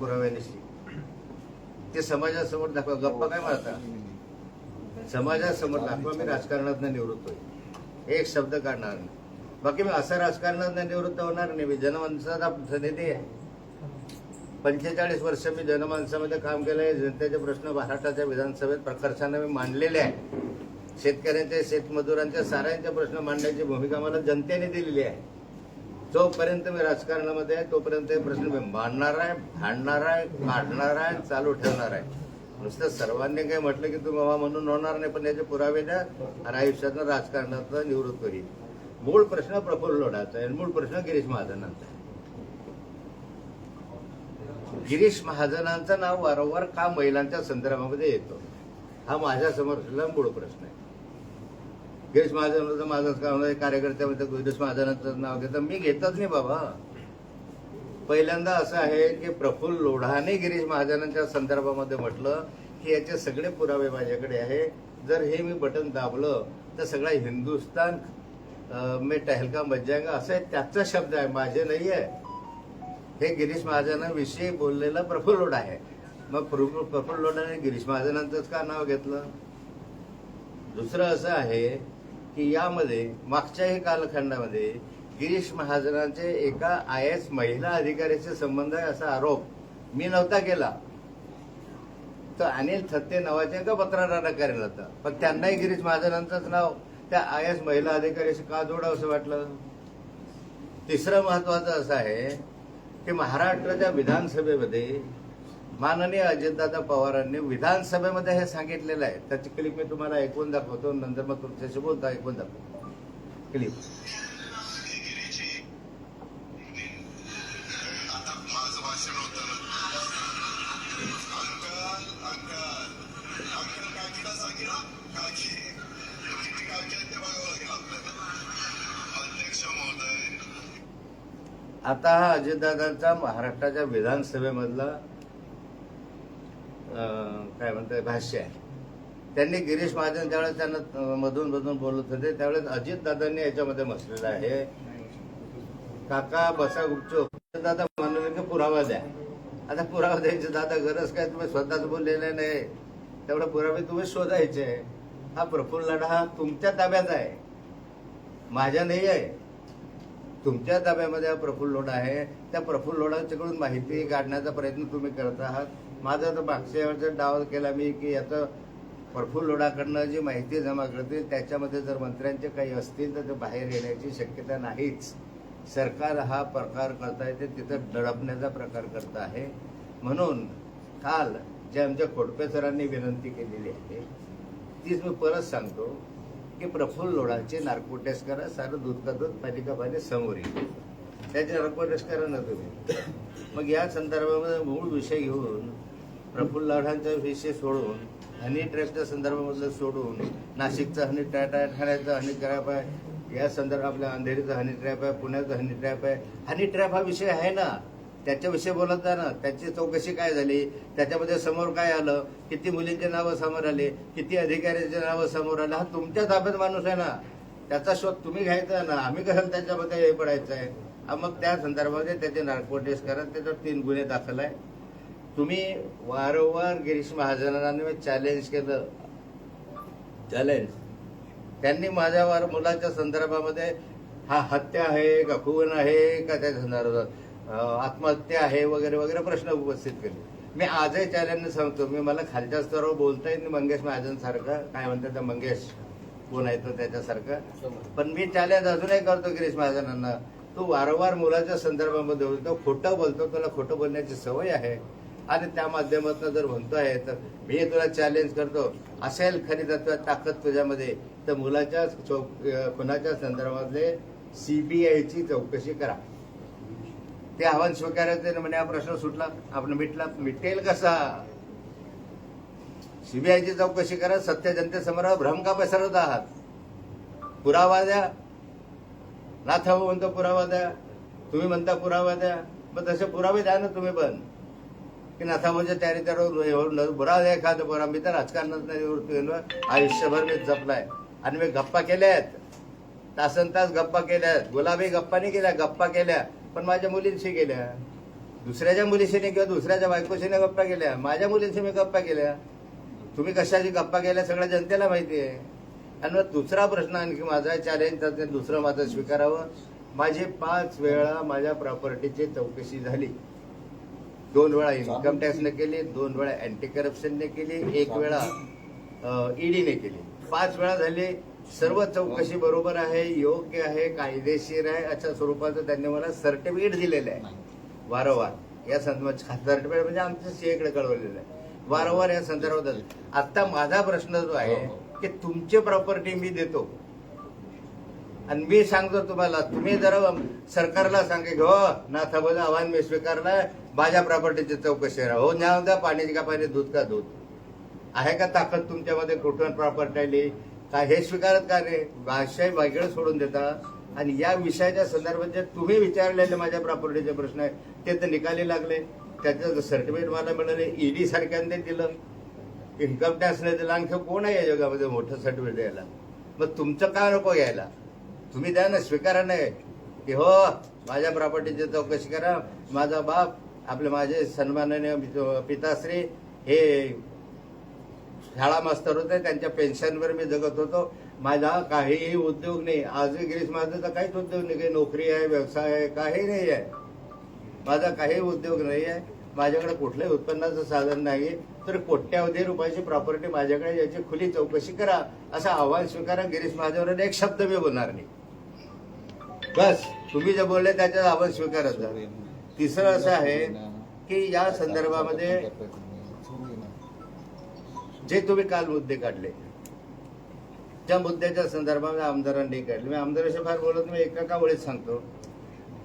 पुराव्यानिशी ते. समाजासमोर दाखवा गप्पा काय मारता? समाजासमोर दाखवा मी राजकारणात निवृत्त होईल एक शब्द काढणार नाही. बाकी मी असं राजकारणात निवृत्त होणार नाही मी जनमानसाचा प्रतिनिधी आहे. पंचेचाळीस वर्ष मी जनमानसामध्ये काम केलंय जनतेचे प्रश्न महाराष्ट्राच्या विधानसभेत प्रकर्षाने मी मांडलेले आहे. शेतकऱ्यांचे शेतमजुरांचे साऱ्यांचे प्रश्न मांडण्याची भूमिका मला जनतेने दिलेली आहे. जोपर्यंत मी राजकारणामध्ये आहे तोपर्यंत हे प्रश्न मी मांडणार आहे भांडणार आहे काढणार आहे चालू ठेवणार आहे. नुसतं सर्वांनी काही म्हटलं की तुम्ही म्हणून होणार नाही पण याचे पुरावे द्या आणि आयुष्यातनं राजकारणातनं निवृत्त होईल. मूळ प्रश्न प्रफुल्ल लोढाचा आहे आणि मूळ प्रश्न गिरीश महाजनांचा आहे. गिरीश महाजनांचं नाव वारंवार का महिलांच्या संदर्भामध्ये येतो? हा माझ्यासमोर मूळ प्रश्न आहे. गिरीश महाजन होतं माझं काम कार्यकर्त्यामध्ये गिरीश महाजनाचं नाव घेतं मी घेतच नाही बाबा. पहिल्यांदा असं आहे की प्रफुल्ल लोढाने गिरीश महाजनांच्या संदर्भामध्ये म्हटलं की याचे सगळे पुरावे माझ्याकडे आहे. जर हे मी बटन दाबलं तर सगळा हिंदुस्तान मी टहलका मज्जांगा असं आहे त्याचा शब्द आहे माझे नाही आहे. हे गिरीश महाजनांविषयी बोललेला प्रफुल्ल लोढा आहे. मग प्रफुल्ल प्रफुल्ल लोढाने गिरीश महाजनांचंच का नाव घेतलं? दुसरं असं आहे की यामध्ये मागच्याही कालखंडामध्ये गिरीश महाजनांचे एका आय एस महिला अधिकाऱ्याचे संबंध आहे असा आरोप मी नव्हता केला. तर अनिल थत्ते नावाच्या एका पत्रकारानं करेल होता. पण त्यांनाही गिरीश महाजनांचंच नाव त्या आय एस महिला अधिकाऱ्याशी का जोडावं असं वाटलं? तिसरं महत्वाचं असं आहे की महाराष्ट्राच्या विधानसभेमध्ये माननीय अजितदादा पवारांनी विधानसभेमध्ये हे सांगितलेलं आहे. त्याची क्लिप मी तुम्हाला ऐकून दाखवतो. नंतर मग तुमच्याशी बोलतो ऐकून दाखवतो. क्लिप आता हा अजितदादांचा महाराष्ट्राच्या विधानसभेमधला काय म्हणतात भाष्य आहे. त्यांनी गिरीश महाजन ज्यावेळेस त्यांना मधून मधून बोलत होते त्यावेळेस अजित दादांनी याच्यामध्ये म्हटलेलं आहे. काका बसा गुपचूप दादा म्हणले की पुरावा द्या. आता पुरावा द्यायचे दादा गरज काय? तुम्ही स्वतःच बोललेले नाही. तेवढा पुरावे तुम्ही शोधायचे. हा प्रफुल्ल लढा हा तुमच्या ताब्यात आहे. माझ्या नाही आहे. तुमच्या ताब्यामध्ये हा प्रफुल्ल लोढा आहे. त्या प्रफुल्ल लोढाच्याकडून माहिती काढण्याचा प्रयत्न तुम्ही करत आहात. माझा तर मागच्या वेळेचा डाव केला मी की याचं प्रफुल्ल लोडाकडनं जी माहिती जमा करते त्याच्यामध्ये जर मंत्र्यांचे काही असतील तर ते बाहेर येण्याची शक्यता नाहीच. सरकार हा प्रकार करता येते तिथं दडपण्याचा प्रकार करत आहे. म्हणून काल जे आमच्या खोडपे सरांनी विनंती केलेली आहे तीच मी परत सांगतो की प्रफुल्ल लोढाचे नार्को टेस्ट करा सारं दूध का दूध पाणी का पाणी समोर येईल. त्याचे नार्को टेस्ट करा ना तुम्ही. मग या संदर्भामध्ये मूळ विषय घेऊन प्रफुल्ल लोढांचा विषय सोडून हनी ट्रॅपच्या संदर्भामधलं सोडून नाशिकचा हनी ट्रॅप आहे ठाण्याचा हनी ट्रॅप आहे या संदर्भात आपल्या अंधेरीचा हनी ट्रॅप आहे पुण्याचा हनी ट्रॅप आहे. हनी ट्रॅप हा विषय आहे ना. त्याच्याविषयी बोलत जा ना. त्याची चौकशी काय झाली? त्याच्यामध्ये समोर काय आलं? किती मुलींचे नावं समोर आले? किती अधिकाऱ्यांचे नावं समोर आले? हा तुमच्या ताब्यात माणूस आहे ना. त्याचा शोध तुम्ही घ्यायचा ना. आम्ही कसं त्याच्यामध्ये हे पडायचं आहे? मग त्या संदर्भामध्ये त्याचे नार्को टेस्ट करा त्याच्यावर तीन गुन्हे दाखल आहे तुम्ही वारंवार गिरीश महाजनांनी चॅलेंज केलं. चॅलेंज त्यांनी माझ्यावर मुलाच्या संदर्भामध्ये हा हत्या आहे का खून आहे का? त्या संदर्भात आत्महत्या आहे वगैरे वगैरे प्रश्न उपस्थित केले. मी आजही चॅलेंज सांगतो मी मला खालच्या स्तरावर बोलता येईल मंगेश महाजन सारखं. काय म्हणतात त्या मंगेश कोण आहे तो त्याच्यासारखं पण मी चॅलेंज अजूनही करतो गिरीश महाजनांना. तू वारंवार मुलाच्या संदर्भामध्ये बोलतो खोटं बोलतो तुला खोटं बोलण्याची सवय आहे. आणि त्या माध्यमातून जर म्हणतोय तर मी तुला चॅलेंज करतो. असेल खरी तर ताकद तुझ्यामध्ये तर मुलाच्या चौक खुनाच्या संदर्भातले सीबीआयची चौकशी करा. ते आव्हान स्वीकारायचं म्हणे हा प्रश्न सुटला आपण मिटला. मिटेल कसा? सीबीआयची चौकशी करा सत्य जनतेसमोर भ्रम का पसरवत आहात? पुरावा द्या. नाथाभाऊ म्हणतो पुरावा द्या. तुम्ही म्हणता पुरावा द्या. मग तसे पुरावे द्या ना तुम्ही पण. की नाथाभाऊच्या चॅरित्यावर बुरा एखादं बरा मी तर राजकारणात नाही गेलो आयुष्यभर मी जपलाय. आणि मी गप्पा केल्या आहेत. तासन तास गप्पा केल्या आहेत. गुलाबी गप्पा नाही केल्या गप्पा केल्या. पण माझ्या मुलींशी केल्या. दुसऱ्याच्या मुलीशीने किंवा दुसऱ्याच्या बायकोशीने गप्पा केल्या. माझ्या मुलींशी मी गप्पा केल्या. तुम्ही कशाची गप्पा केल्या सगळ्या जनतेला माहिती आहे. आणि मग दुसरा प्रश्न आणखी माझा चॅलेंज दुसरं माझं स्वीकारावं. माझी पाच वेळा माझ्या प्रॉपर्टीची चौकशी झाली. दोन वेळा इन्कम टॅक्सने केली दोन वेळा अँटी करप्शनने केली एक वेळा ईडीने केली. पाच वेळा झाली. सर्व चौकशी बरोबर आहे योग्य आहे कायदेशीर आहे अशा स्वरूपाचं त्यांनी मला सर्टिफिकेट दिलेलं आहे. वारंवार. या संदर्भात सर्टिफिकेट म्हणजे आमच्या सीएकडे कळवलेलं आहे. वारंवार या संदर्भात आता माझा प्रश्न जो आहे की तुमची प्रॉपर्टी मी देतो. आणि मी सांगतो तुम्हाला तुम्ही जरा सरकारला सांगे हो नाथाबाजू आव्हान मी स्वीकारलाय माझ्या प्रॉपर्टीची चौकशी राहा हो न्या द्या पाण्याची का पाणी दूध का दूध? आहे का ताकद तुमच्यामध्ये कुठून प्रॉपर्टी आली? का हे स्वीकारत का रे भाषा वेगळं सोडून देता आणि या विषयाच्या संदर्भात जे तुम्ही विचारलेले माझ्या प्रॉपर्टीचे प्रश्न आहे ते तर निकाली लागले. त्याचं सर्टिफिकेट मला मिळाले ईडी सारख्याने दिलं. इन्कम टॅक्सने दिलं. आणखी कोण आहे या जगामध्ये मोठं सर्टिफिकेट द्यायला? मग तुमचं का नको घ्यायला? तुम्ही द्या ना स्वीकारा नाही की हो माझ्या प्रॉपर्टीची चौकशी करा. माझा बाप आपले माझे सन्माननीय पिताश्री हे शाळा मास्तर होते त्यांच्या पेन्शनवर मी जगत होतो. माझा काहीही उद्योग नाही. आजही गिरीश माझं तर काहीच उद्योग नाही. काही नोकरी आहे व्यवसाय आहे काही नाही आहे. माझा काही उद्योग नाही आहे. माझ्याकडे कुठल्याही उत्पन्नाचं साधन नाही तर कोट्यावधी रुपयाची प्रॉपर्टी माझ्याकडे याची खुली चौकशी करा. असं आव्हान स्वीकारा. गिरीश महाजनवर एक शब्द मी बोलणार नाही. बस तुम्ही जे बोलले त्याच्यात आपण स्वीकारत तिसरं असं आहे की या संदर्भामध्ये जे तुम्ही काल मुद्दे काढले त्या मुद्द्याच्या संदर्भामध्ये आमदारांनी काढले. मी आमदाराशी फार बोलत मी एका का वेळेस सांगतो.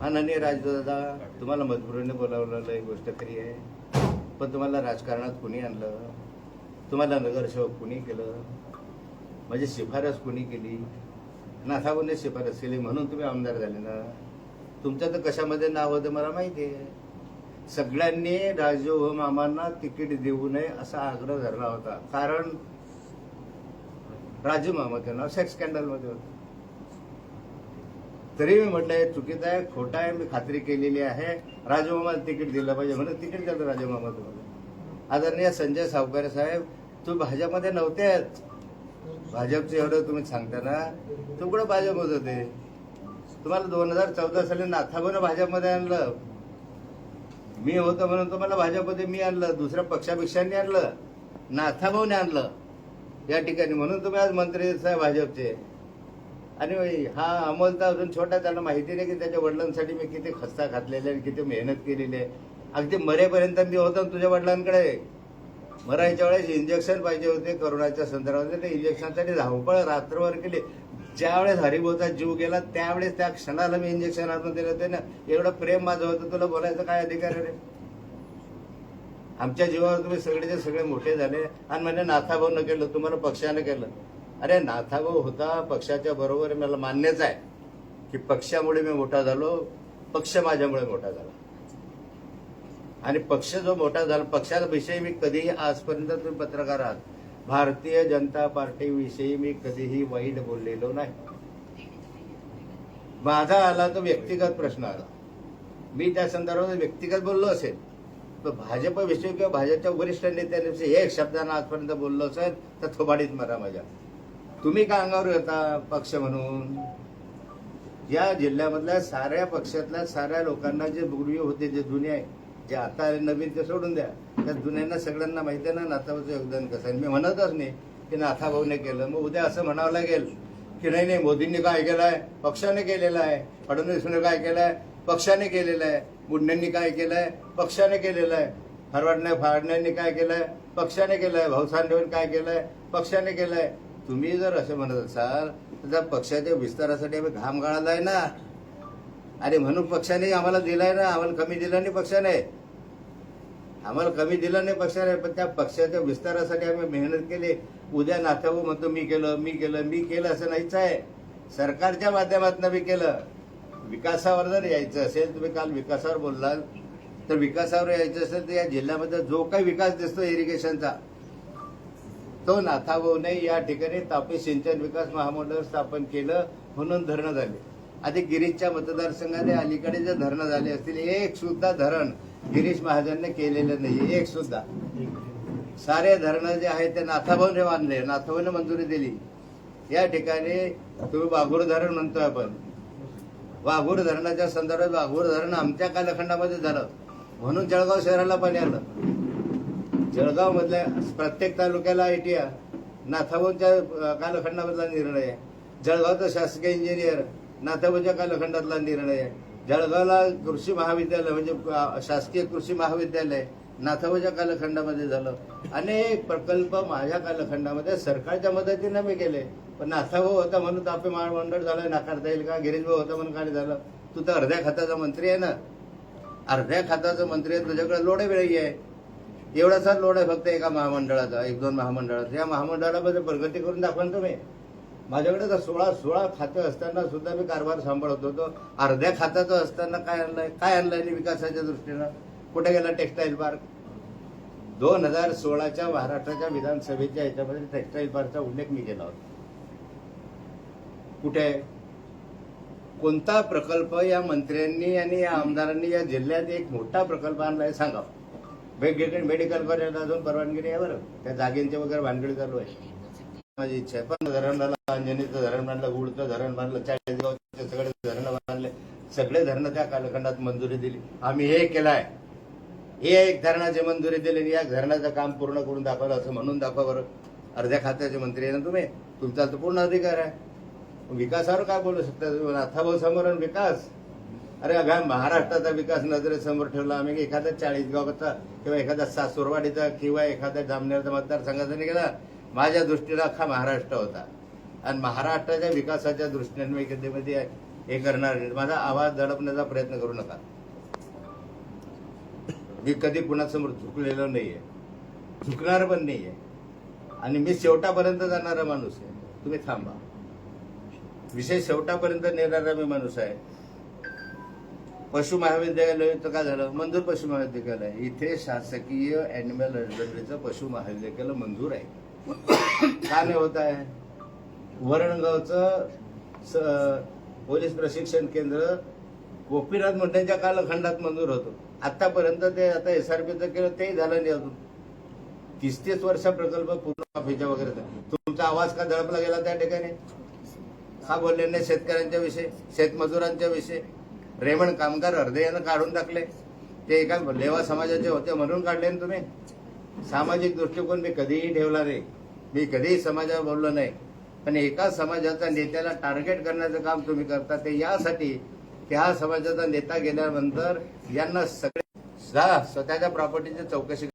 माननीय राजदादा तुम्हाला मजबुरीने बोलावलेलं एक गोष्ट खरी आहे. पण तुम्हाला राजकारणात कुणी आणलं? तुम्हाला नगरसेवक कुणी केलं? माझी शिफारस कुणी केली? नाथाबूने शिफारस केली म्हणून तुम्ही आमदार झाले ना. तुमचं तर कशामध्ये नाव होतं मला माहिती आहे. सगळ्यांनी राजू मामांना तिकीट देऊ नये असा आग्रह धरला होता. कारण राजू मामाचं नाव सेक्स स्कॅन्डलमध्ये होतं. तरी मी म्हटलं हे चुकीचं आहे खोटं आहे मी खात्री केलेली आहे. राजू मामाला तिकीट दिलं पाहिजे म्हणून तिकीट दिलं राजू मामा तुम्हाला. आदरणीय संजय सावकारे साहेब तू भाजपमध्ये नव्हतेच. भाजपचे एवढं तुम्ही सांगता ना तू भाजप होत होते? तुम्हाला दोन हजार चौदा साली नाथाबून भाजपमध्ये आणलं. मी होतो म्हणून तुम्हाला भाजपमध्ये मी आणलं दुसऱ्या पक्षापेक्षांनी आणलं नाथाभाऊने आणलं. या ठिकाणी म्हणून तुम्ही आज मंत्री साहेब भाजपचे. आणि हा अमोल तर अजून छोटा त्याला माहिती नाही की त्याच्या वडिलांसाठी मी किती खस्ता घातलेले आणि किती मेहनत केलेली आहे. अगदी मरेपर्यंत मी होतो ना तुझ्या वडिलांकडे. मरायच्या वेळेस इंजेक्शन पाहिजे होते करोनाच्या संदर्भात. ते इंजेक्शनसाठी धावपळ रात्रभर केली. ज्यावेळेस हरिभोचा जीव गेला त्यावेळेस त्या क्षणाला मी इंजेक्शन आणून दिलं होते ना. एवढं प्रेम माझं होतं. तुला बोलायचं काय अधिकार रे? आमच्या जीवावर तुम्ही सगळेचे सगळे मोठे झाले. आणि म्हणजे नाथाभाऊनं केलं. तुम्हाला पक्षानं केलं. अरे नाथाभाऊ होता. पक्षाच्या बरोबर मला मान्यच आहे की पक्षामुळे मी मोठा झालो. पक्ष माझ्यामुळे मोठा झाला. आणि पक्ष जो मोठा झाला पक्षाविषयी मी कधीही आजपर्यंत तुम्ही पत्रकार आहात. भारतीय जनता पार्टीविषयी मी कधीही वाईट बोललेलो नाही. माझा आला तो व्यक्तिगत प्रश्न आला. मी त्या संदर्भात व्यक्तिगत बोललो असेल. तर भाजपविषयी किंवा भाजपच्या वरिष्ठ नेत्यांविषयी एक शब्दानं आजपर्यंत बोललो असेल तर थोबाडीत मरा माझ्या. तुम्ही का अंगावर येता पक्ष म्हणून? या जिल्ह्यामधल्या साऱ्या पक्षातल्या साऱ्या लोकांना जे गुरुवी होते जे जुने आहे जे आता आले नवीन ते सोडून द्या. त्या जुन्यांना सगळ्यांना माहिती आहे ना नाथाबाचं योगदान कसं आहे. मी म्हणतच नाही की नाथाभाऊने केलं. मग उद्या असं म्हणावं लागेल की नाही नाही मोदींनी काय केलं आहे पक्षाने केलेलं आहे. फडणवीसने काय केलं आहे पक्षाने केलेलं आहे. मुंडेंनी काय केलं आहे पक्षाने केलेलं आहे. फरवाडने फाडण्यांनी काय केलं आहे पक्षाने केलं आहे भाऊसांडेवर काय केलं आहे पक्षाने केलं आहे तुम्ही जर असं म्हणत असाल तर त्या पक्षाच्या विस्तारासाठी आम्ही घाम गाळाला आहे ना. अरे म्हणून पक्षाने आम्हाला दिलाय ना. आम्हाला कमी दिला नाही पक्षाने. आम्हाला कमी दिलं नाही पक्षाने पण त्या पक्षाच्या विस्तारासाठी आम्ही मेहनत केली. उद्या नाथाभाऊ म्हणतो मी केलं मी केलं मी केलं असं नाहीच आहे. सरकारच्या माध्यमातून मी केलं. विकासावर जर यायचं असेल तुम्ही काल विकासावर बोललाल तर विकासावर यायचं असेल तर या जिल्ह्यामध्ये जो काही विकास दिसतो इरिगेशनचा तो नाथाभाऊने या ठिकाणी तापी सिंचन विकास महामंडळ स्थापन केलं म्हणून धरणं झाले. आधी गिरीजच्या मतदारसंघाने अलीकडे जे धरणं झाले असतील एक सुद्धा धरण गिरीश महाजनने केलेलं नाही एक सुद्धा. सारे धरणं जे आहेत ते नाथाभाऊने बांधले नाथाभाऊने मंजुरी दिली. या ठिकाणी तुम्ही वाघूर धरण म्हणतोय आपण. वाघूर धरणाच्या संदर्भात वाघूर धरण आमच्या कालखंडामध्ये झालं. म्हणून जळगाव शहराला पाणी आलं. जळगाव मधल्या प्रत्येक तालुक्याला आयटीआ नाथाभाऊच्या कालखंडामधला निर्णय आहे. जळगावचं शासकीय इंजिनियर नाथाभाऊच्या कालखंडातला निर्णय आहे. जळगावला कृषी महाविद्यालय म्हणजे शासकीय कृषी महाविद्यालय नाथाबाच्या कालखंडामध्ये झालं. अनेक प्रकल्प माझ्या कालखंडामध्ये सरकारच्या मदतीनं मी केले. पण नाथाभाऊ होता म्हणून तापे महामंडळ झालं नाकारता येईल का? गिरीशभाऊ होता म्हणून काय झालं? तू तर अर्ध्या खात्याचा मंत्री आहे ना. अर्ध्या खात्याचा मंत्री आहे तुझ्याकडे लोडे वेळी आहे. एवढाचा लोड आहे फक्त एका महामंडळाचा एक दोन महामंडळाचा. या महामंडळामध्ये प्रगती करून दाखवा तुम्ही. माझ्याकडे तर सोळा सोळा खातं असताना सुद्धा मी कारभार सांभाळत होतो. अर्ध्या खात्याचं असताना काय आणलंय? काय आणलंय विकासाच्या दृष्टीनं? कुठे गेला टेक्सटाईल पार्क? दोन हजार सोळाच्या महाराष्ट्राच्या विधानसभेच्या याच्यामध्ये टेक्सटाईल पार्कचा उल्लेख मी केला होता. कुठे? कोणता प्रकल्प या मंत्र्यांनी आणि या आमदारांनी या जिल्ह्यात एक मोठा प्रकल्प आणलाय सांगा. वेगवेगळे मेडिकल कॉलेजला अजून परवानगी नाही आहे बरं. त्या जागेंचे वगैरे भानगडी चालू आहे. माझी इच्छा आहे. पण धरण बांधलं अंजनीचं धरण बांधलं गुडचं धरण बांधलं चाळीसगावचे सगळे धरण बांधले. सगळे धरणं त्या कालखंडात मंजुरी दिली. आम्ही हे केलाय. हे एक धरणाची मंजुरी दिली आणि या धरणाचं काम पूर्ण करून दाखवलं असं म्हणून दाखवा बरं. अर्ध्या खात्याचे मंत्री आहे ना तुम्ही? तुमचा तर पूर्ण अधिकार आहे. विकासावर काय बोलू शकता तुम्ही? नाथाभाऊ समोर आणि विकास. अरे अगा महाराष्ट्राचा विकास नजरेसमोर ठेवला आम्ही एखादा चाळीसगावचा किंवा एखादा सासुरवाडीचा किंवा एखाद्या जामनेरचा मतदारसंघाचा निघाला. माझ्या दृष्टीला अख्खा महाराष्ट्र होता. आणि महाराष्ट्राच्या विकासाच्या दृष्टीने मी कधीमध्ये हे करणार नाही. माझा आवाज दडपण्याचा प्रयत्न करू नका. मी कधी कुणासमोर झुकलेलो नाही आहे झुकणार पण नाही आहे आणि मी शेवटापर्यंत जाणारा माणूस आहे. तुम्ही थांबा. विषय शेवटापर्यंत नेणारा मी माणूस आहे. पशु महाविद्यालय तर काय झालं? मंजूर पशु महाविद्यालय. इथे शासकीय अॅनिमल हजबंडरीचं पशु महाविद्यालय मंजूर आहे. का नाही होत आहे? वरणगावचं स- पोलीस प्रशिक्षण केंद्र गोपीनाथ मुंडेंच्या कालखंडात मंजूर होतो. आतापर्यंत ते आता एसआरपीचं केलं तेही झालं नाही अजून. तीस तीस वर्ष प्रकल्प पूर्ण माफीच्या वगैरे तुमचा आवाज का दडपला गेला त्या ठिकाणी? हा बोलले नाही शेतकऱ्यांच्या विषयी शेतमजुरांच्या विषयी? रेमण कामगार अर्धे यानं काढून टाकले. ते एका लेवा समाजाचे होते म्हणून काढले ना तुम्ही? सामाजिक दृष्टिकोन मी कधीही ठेवला नाही. मी कधीही समाजावर बोललो नाही. पण एका समाजाचा नेत्याला टार्गेट करण्याचं काम तुम्ही करता ते यासाठी त्या समाजाचा नेता गेल्यानंतर यांना सगळे स्वतःच्या प्रॉपर्टीची चौकशी